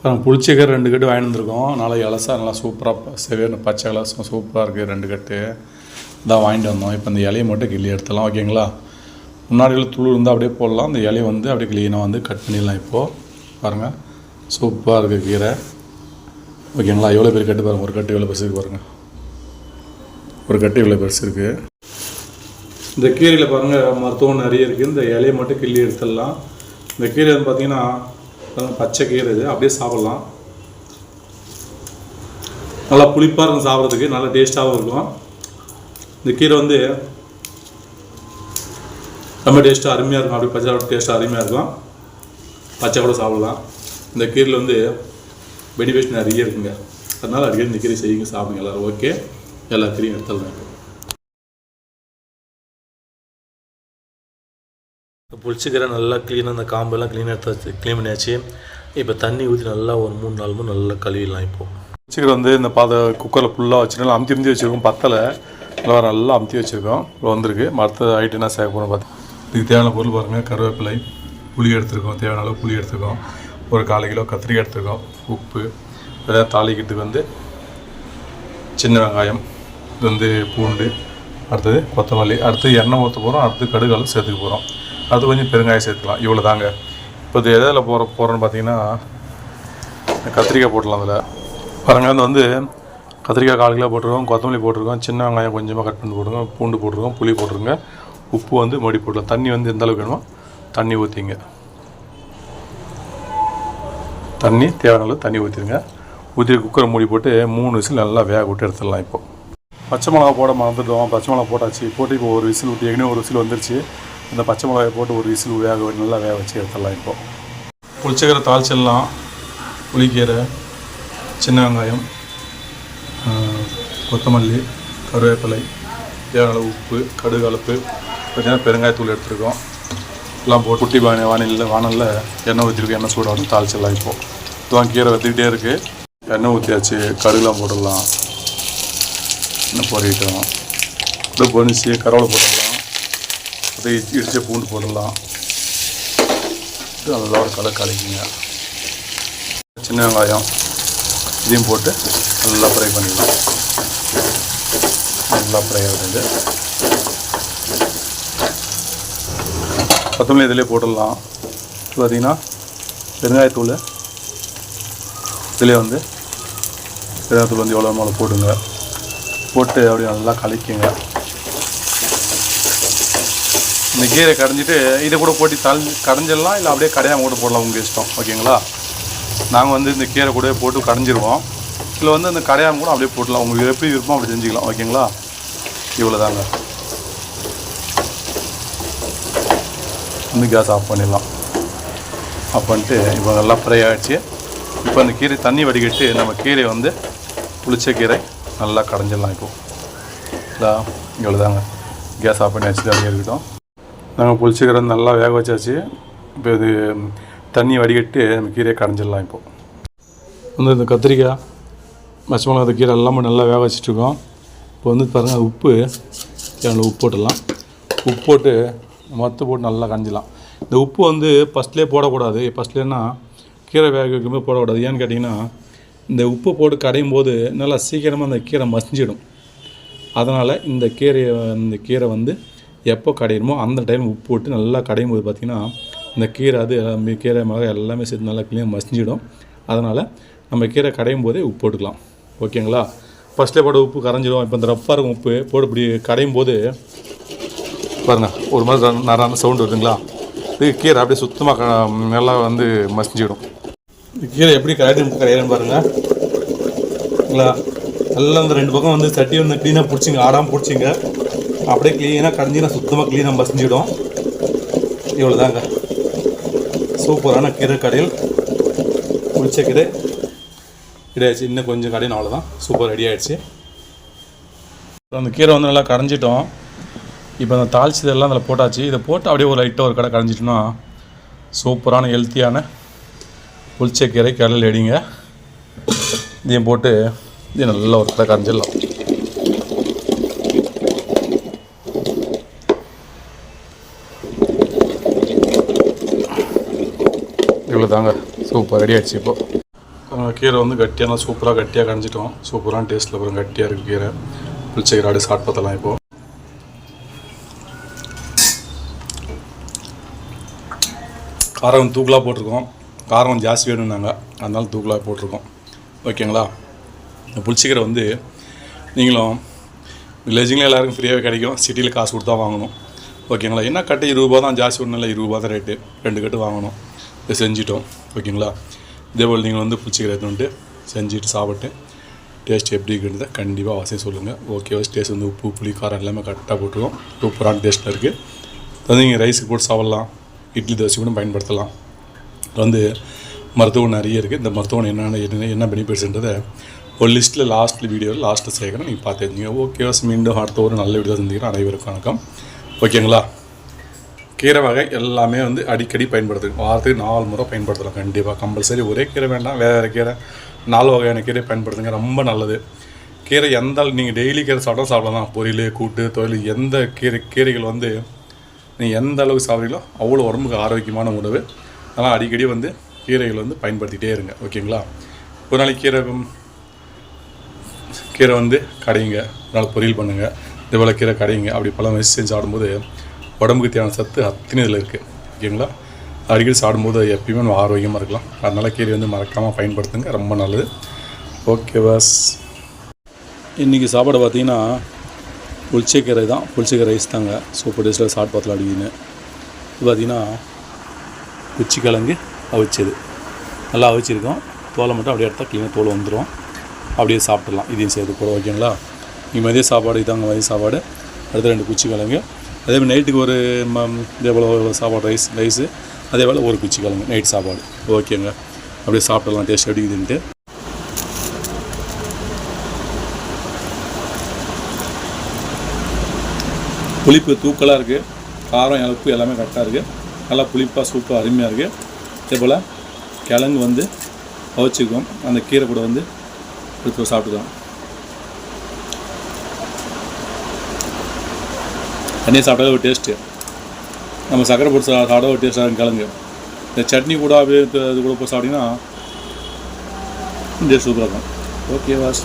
அப்புறம் புளிச்சக்கீரை ரெண்டு கட்டு வாங்கிட்டு வந்திருக்கோம். நல்லா இலசா நல்லா சூப்பராக செவேர்னு பச்சை கலசம் சூப்பராக இருக்குது ரெண்டு கட்டு. தான் வாங்கிட்டு வந்தோம். இப்போ இந்த இலையை மட்டும் கிள்ளி எடுத்துடலாம் ஓகேங்களா? முன்னாடியில் துளு இருந்தால் அப்படியே போடலாம். அந்த இலையை வந்து அப்படியே க்ளீனாக வந்து கட் பண்ணிடலாம் இப்போது பாருங்கள் சூப்பராக இருக்குது கீரை. ஓகேங்களா? எவ்வளோ பேர் கட்டு பாருங்கள் ஒரு கட்டு எவ்வளோ பெருசு பாருங்கள் ஒரு கட்டு இவ்வளோ பெருசு இருக்குது இந்த கீரையில் பாருங்கள் மருத்துவம் நிறைய இருக்குது இந்த இலையை மட்டும் கிள்ளி எடுத்துடலாம். இந்த கீரை வந்து பார்த்தீங்கன்னா பச்சை கீரை இது. அப்படியே சாப்பிட்லாம். நல்லா புளிப்பாக இருக்கும் சாப்பிட்றதுக்கு. நல்லா டேஸ்ட்டாகவும் இருக்கும். இந்த கீரை வந்து ரொம்ப டேஸ்ட்டாக அருமையாக இருக்கும். அப்படி பச்சை டேஸ்ட்டாக அருமையாக இருக்கும். பச்சை கூட சாப்பிடலாம். இந்த கீரையில் வந்து வெடி நிறைய இருக்குங்க. அதனால் அடிக்கடி இந்த கீரை செய்யுங்க சாப்பிடுங்க எல்லோரும். ஓகே? எல்லா கீரையும் எடுத்துடலாம். புளிச்சிக்கீரை நல்லா க்ளீனாக அந்த காம்பெல்லாம் க்ளீனாக எடுத்து க்ளீன் பண்ணியாச்சு. இப்போ தண்ணி ஊற்றி நல்லா ஒரு மூணு நாலு மூணு நல்லா கழுவிடலாம் இப்போது புளிச்சிக்கிற வந்து இந்த பாத குக்கரில் ஃபுல்லாக வச்சு அமுத்தி அமுத்தி வச்சுருக்கோம். பத்தலை. நல்லா நல்லா அமுத்தி வச்சுருக்கோம். இப்போ வந்திருக்கு. மற்ற ஐட்டம் என்ன சேர்க்க போகிறோம் பார்த்து இதுக்கு தேவையான பொருள் பாருங்கள் கருவேப்பிலை புளி எடுத்துருக்கோம். தேவையான அளவு புளி எடுத்துருக்கோம். ஒரு கால் கிலோ கத்திரிக்காய் எடுத்துருக்கோம். உப்பு ஏதாவது தாளிக்கிறதுக்கு வந்து சின்ன வெங்காயம் இது வந்து பூண்டு அடுத்தது கொத்தமல்லி அடுத்து எண்ணெய் ஊற்ற போகிறோம் அடுத்து கடுகாலும் சேர்த்துக்க போகிறோம் அது கொஞ்சம் பெருங்காயம் சேர்த்துக்கலாம். இவ்வளோ தாங்க இப்போ இது எதில் போகிற போகிறோன்னு பார்த்தீங்கன்னா கத்திரிக்காய் போடலாம் அதில். பாருங்க அது வந்து கத்திரிக்காய் கால் கிலோ போட்டிருக்கோம் கொத்தமல்லி போட்டிருக்கோம் சின்ன வெங்காயம் கொஞ்சமாக கட் பண்ணி போட்டுருக்கோம் பூண்டு போட்டிருக்கோம் புளி போட்டிருங்க உப்பு வந்து மடி போடலாம் தண்ணி வந்து எந்த அளவுக்கு வேணுமோ தண்ணி ஊற்றிங்க தண்ணி தேவையான அளவு தண்ணி ஊற்றிடுங்க ஊற்றி குக்கரை மூடி போட்டு மூணு விசில் நல்லா வேக விட்டு எடுத்துடலாம் இப்போ. பச்சை மிளகா போட மறந்துட்டோம். பச்சை மிளகா போட்டாச்சு. போட்டு இப்போ ஒரு விசில் விட்டு ஏற்கனவே ஒரு விசில் வந்துருச்சு. இந்த பச்சை மிளகாயை போட்டு ஒரு விசில் வேக நல்லா வேக வச்சு எடுத்துடலாம் இப்போது புளிச்சக்கரை தாளிச்சிடலாம். புளிக்கீரை சின்ன வெங்காயம் கொத்தமல்லி கருவேப்பிலை தேவையான உப்பு கடுகு அளப்பு பார்த்தீங்கன்னா பெருங்காயத்தூள் எடுத்துருக்கோம். எல்லாம் போட்டு குட்டி பானை வானிலையில் வானலில் எண்ணெய் ஊற்றிருக்கோம் எண்ணெய் சூடாகும் தாளிச்சிடலாம் இப்போது இதுதான் கீரை வத்திக்கிட்டே இருக்குது எண்ணெய் ஊற்றியாச்சு கடுகுலாம் போட்டுடலாம். இன்னும் பொறிக்கிட்டோம் இது பொனிச்சு கருவேலை போட்டுடலாம். அப்படியே இடிச்ச பூண்டு போடலாம் நல்லா ஒரு கலர் கலக்கிங்க. சின்ன வெங்காயம் இதையும் போட்டு நல்லா ஃப்ரை பண்ணிடலாம். நல்லா ஃப்ரை ஆகுது. கொத்தமல்லி இதிலே போட்டுடலாம். பார்த்திங்கன்னா பார்த்தீங்கன்னா பெருங்காயத்தூள். இதிலே வந்து பெருங்காயத்தூள் வந்து எவ்வளோ மேலே போடுங்க. போட்டு அப்படியே நல்லா கலக்கிங்க. இந்த கீரை கடைஞ்சிட்டு இதை கூட போட்டு தள் கடைஞ்சிடலாம் இல்லை அப்படியே கடையாமல் கூட போடலாம் உங்கள் இஷ்டம் ஓகேங்களா? நாங்கள் வந்து இந்த கீரை கூட போட்டு கடைஞ்சிருவோம். இல்லை வந்து அந்த கடையாமல் கூட அப்படியே போடலாம் உங்களுக்கு எப்படி விருப்பம் அப்படி செஞ்சுக்கலாம் ஓகேங்களா? இவ்வளோ தாங்க கேஸ் ஆஃப் பண்ணிடலாம். ஆஃப் பண்ணிட்டு இப்போ நல்லா ஃப்ரை ஆகிடுச்சு இப்போ அந்த கீரை தண்ணி வடிகட்டி நம்ம கீரை வந்து புளிச்ச கீரை நல்லா கடைஞ்சிடலாம் இப்போது இல்லை இவ்வளோ தாங்க கேஸ் ஆஃப் பண்ணி வச்சுட்டு அப்படியே இருக்கட்டும். நாங்கள் புளிச்ச கீரை நல்லா வேக வச்சாச்சு. இப்போ இது தண்ணி வடிகட்டி நம்ம கீரையை கடைஞ்சிடலாம் இப்போது வந்து இந்த கத்திரிக்காய் பச்சை மிளகா கீரை எல்லாமே நல்லா வேக வச்சுட்ருக்கோம் இப்போ வந்து பாருங்கள் உப்பு. தேவையான உப்பு போட்டுடலாம். உப்பு போட்டு மொத்த போட்டு நல்லா கஞ்சிடலாம் இந்த உப்பு வந்து ஃபஸ்ட்லேயே போடக்கூடாது. ஃபஸ்ட்லேன்னா கீரை வேக வைக்கும்போது போடக்கூடாது. ஏன்னு கேட்டிங்கன்னா இந்த உப்பு போட்டு கடையும் போது நல்லா சீக்கிரமாக அந்த கீரை மசிஞ்சிடும். அதனால் இந்த கீரையை இந்த கீரை வந்து எப்போ கடையணுமோ அந்த டைம் உப்பு போட்டு நல்லா கடையும் போது பார்த்திங்கன்னா இந்த கீரை அது எல்லாமே கீரை மிளகாய் எல்லாமே சேர்த்து நல்லா க்ளீனாக மசிஞ்சிடும். அதனால் நம்ம கீரை கடையும் போதே உப்பு போட்டுக்கலாம். ஓகேங்களா? ஃபஸ்ட்லேயே போட உப்பு கரைஞ்சிடும் இப்போ இந்த ரஃப்பாக இருக்கும் உப்பு போட்டு இப்படி கடையும் போது பாருங்கள் ஒரு மாதிரி நர- நரான சவுண்டு வருதுங்களா? இது கீரை அப்படியே சுத்தமாக நல்லா வந்து மசிஞ்சிடும். கீரை எப்படி கரையும் கரையாதுன்னு பாருங்கள் நல்லா அந்த ரெண்டு பக்கம் வந்து சட்டி வந்து க்ளீனாக பிடிச்சிங்க ஆடாமல் பிடிச்சிங்க. அப்படியே க்ளீனாக கடைஞ்சினா சுத்தமாக க்ளீனாக மசிஞ்சிடும். இவ்வளோ தாங்க சூப்பரான கீரை கடையில் புளிச்ச கீரை. ரெடி இன்னும் கொஞ்சம் கடையில் அவ்வளோதான் சூப்பர் ரெடி ஆகிடுச்சு அந்த கீரை வந்து நல்லா கரைஞ்சிட்டோம் இப்போ அந்த தாளிச்சதெல்லாம் அதில் போட்டாச்சு. இதை போட்டு அப்படியே ஒரு லைட்டாக ஒரு கடை கரைஞ்சிட்டோம்னா சூப்பரான ஹெல்த்தியான புளிச்ச கீரை கடல் எடிங்க இதையும் போட்டு இது நல்லா ஒரு கடை கரைஞ்சிடலாம் இவ்வளோ தாங்க சூப்பர் ரெடி ஆயிடுச்சு இப்போ. கீரை வந்து கட்டியாக சூப்பராக கட்டியாக கணிச்சிட்டோம் சூப்பரான டேஸ்ட்டில் அப்புறம் கட்டியாக இருக்குது கீரை. புளிச்சக்கீரை அப்படியே சாட் பார்த்தலாம் இப்போது காரம் தூக்கலாக போட்டிருக்கோம். காரம் ஜாஸ்தி வேணும்னாங்க. அதனால தூக்கலாக போட்டிருக்கோம். ஓகேங்களா இந்த புளிச்சிக்கீரை வந்து நீங்களும் வில்லேஜிங்கில் எல்லாருக்கும் ஃப்ரீயாகவே கிடைக்கும். சிட்டியில் காசு கொடுத்தா வாங்கணும். ஓகேங்களா என்ன கட்டு? இருபது ரூபா தான் ஜாஸ்தி ஒன்றும் இல்லை இருபது ரூபா தான் ரேட்டு ரெண்டு கட்டு வாங்கணும். இதை செஞ்சிட்டோம் ஓகேங்களா? இதே போல் நீங்கள் வந்து புளிச்சக்கீரை எடுத்துட்டு செஞ்சுட்டு சாப்பிட்டு டேஸ்ட் எப்படி இருக்குன்றத கண்டிப்பாக அவசியம் சொல்லுங்கள் ஓகேவா டேஸ்ட் வந்து உப்பு புளி காரம் எல்லாமே கரெக்டாக போட்டுருவோம். சூப்பரான டேஸ்ட்டில் இருக்குது அது நீங்கள் ரைஸுக்கு போட்டு சாப்பிட்லாம். இட்லி தோசை கூட பயன்படுத்தலாம். வந்து மருத்துவம் நிறைய இருக்குது இந்த மருத்துவம் என்னென்ன என்ன என்ன பெனிஃபிட்ஸ்ன்றதை ஒரு லிஸ்ட்டில் லாஸ்ட்டில் வீடியோவில் லாஸ்ட்டில் சேர்க்குறேன் நீங்கள் பார்த்து தெரிஞ்சுங்க ஓகே மீண்டும் அடுத்த ஒரு நல்ல வீடியோ சந்திக்கிறேன். அனைவருக்கும் வணக்கம். ஓகேங்களா கீரை வகை எல்லாமே வந்து அடிக்கடி பயன்படுத்துங்க வாரத்துக்கு நாலு முறை பயன்படுத்தலாம் கண்டிப்பாக கம்பல்சரி ஒரே கீரை வேண்டாம் வேறு வேறு கீரை. நாலு வகையான கீரை பயன்படுத்துங்க ரொம்ப நல்லது. கீரை எந்த நீங்கள் டெய்லி கீரை சாப்பிட்டா சாப்பிடலாம். பொரியல் கூட்டு தொழில் எந்த கீரை கீரைகள் வந்து நீங்கள் எந்த அளவுக்கு சாப்பிட்றீங்களோ அவ்வளோ உடம்புக்கு ஆரோக்கியமான உணவு. அதனால் அடிக்கடி வந்து கீரைகள் வந்து பயன்படுத்திகிட்டே இருங்க ஓகேங்களா? ஒரு நாளைக்கு கீரை கீரை வந்து கடையுங்க ஒரு நாள் பொரியல் பண்ணுங்கள் இதுபோல் கீரை கடையுங்க அப்படி பல வயசு செஞ்சு சாப்பிடும்போது உடம்புக்கு தேவையான சத்து அத்தனை இதில் இருக்குது. ஓகேங்களா? அடிக்கடி சாப்பிடும்போது எப்பயுமே நம்ம ஆரோக்கியமாக இருக்கலாம். அதனால் கீரை வந்து மறக்காமல் பயன்படுத்துங்க. ரொம்ப நல்லது. ஓகே பாஸ் இன்றைக்கி சாப்பாடு பார்த்தீங்கன்னா புளிச்சக்கீரை தான். புளிச்சக்கீரை ரைஸ் தாங்க. சூப்பர் டேஸ்ட்டில் சாப்பிட்டு பார்த்தலாம் அப்படின்னு இது பார்த்தீங்கன்னா குச்சிக்கிழங்கு அவிச்சது. நல்லா அவிச்சிருக்கோம். தோலை மட்டும் அப்படியே எடுத்தால் க்ளீனாக தோல் வந்துடும் அப்படியே சாப்பிட்றலாம் இதையும் சேர்த்து கூட ஓகேங்களா? நீங்கள் மதிய சாப்பாடு இதாங்க மதிய சாப்பாடு. அடுத்த ரெண்டு குச்சிக்கிழங்கு அதே மாதிரி நைட்டுக்கு ஒரு ம இதே போல் சாப்பாடு ரைஸ் ரைஸு அதே போல் ஒரு குச்சி கிழங்கு நைட் சாப்பாடு. ஓகேங்க. அப்படியே சாப்பிடலாம் டேஸ்ட் எப்படி புளிப்பு தூக்கலாக இருக்குது காரம் இழப்பு எல்லாமே கரெக்டாக இருக்குது நல்லா புளிப்பாக சூப்பராக அருமையாக இருக்குது அதே போல் கிழங்கு வந்து அவிச்சிக்கும் அந்த கீரை கூட வந்து எடுத்து சாப்பிட்டுக்கலாம். தண்ணியை சாப்பிட்டாலே ஒரு டேஸ்ட்டு நம்ம சக்கரை போட்டு சாப்பிட ஒரு டேஸ்ட்டாக கிழங்கு. இந்த சட்னி கூட அப்படியே இது கூட போட்டு சாப்பிட்டிங்கன்னா டேஸ்ட் சூப்பராக இருக்கும். Okay was